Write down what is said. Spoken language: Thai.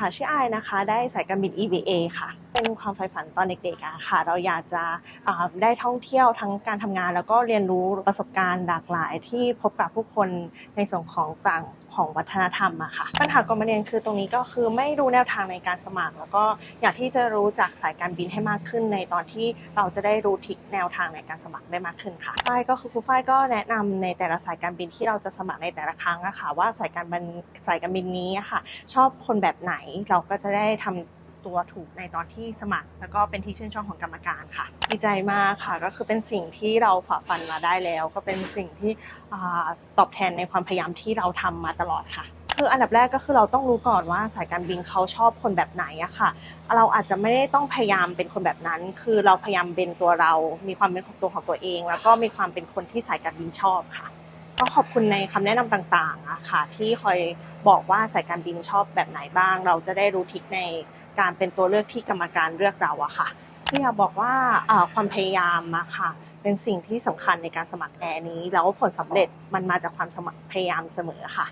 ค่ะ ชื่ออนะคะ ได้สายการบิน EVA ค่ะ เป็นความใฝ่ฝันตอนเด็กๆอะค่ะ เราอยากจะอ่าได้ท่องเที่ยวทั้งการทำงาน แล้วก็เรียนรู้ประสบการณ์หลากหลายที่พบกับผู้คนในส่วนของต่างของวัฒนธรรมอะค่ะ ปัญหาก่อนมาเรียนคือตรงนี้ก็คือไม่รู้แนวทางในการสมัคร แล้วก็อยากที่จะรู้จักสายการบินให้มากขึ้นในตอนที่เราจะได้รู้ทิศแนวทางในการสมัครได้มากขึ้นค่ะฝ้ายก็คือครูฝ้ายก็แนะนำในแต่ละสายการบินที่เราจะสมัครในแต่ละครั้งอะค่ะว่าสายการบินสายการบินนี้อะค่ะ ชอบคนแบบไหนเราก็จะได้ทำ ตัวถูกในตอนที่สมัคร แล้วก็เป็นที่ชื่นชอบของกรรมการค่ะ ดีใจมากค่ะก็คือเป็นสิ่งที่เราฝ่าฟันมาได้แล้ว ก็เป็นสิ่งที่ตอบแทนในความพยายามที่เราทำมาตลอดค่ะ คืออันดับแรกก็คือเราต้องรู้ก่อนว่าสายการบินเขาชอบคนแบบไหนอะค่ะ เราอาจจะไม่ได้ต้องพยายามเป็นคนแบบนั้น คือเราพยายามเป็นตัวเรา มีความเป็นของตัวของตัวเอง แล้วก็มีความเป็นคนที่สายการบินชอบค่ะ ก็ขอบคุณในคำแนะนำต่างๆอะค่ะที่คอยบอกว่าสายการบินชอบแบบไหนบ้าง เราจะได้รู้ทิศในการเป็นตัวเลือกที่กรรมการเลือกเราอะค่ะที่อยากบอกว่าความพยายามอะค่ะ เป็นสิ่งที่สำคัญในการสมัครแอร์นี้แล้วผลสำเร็จมันมาจากความสมัครพยายามเสมอค่ะ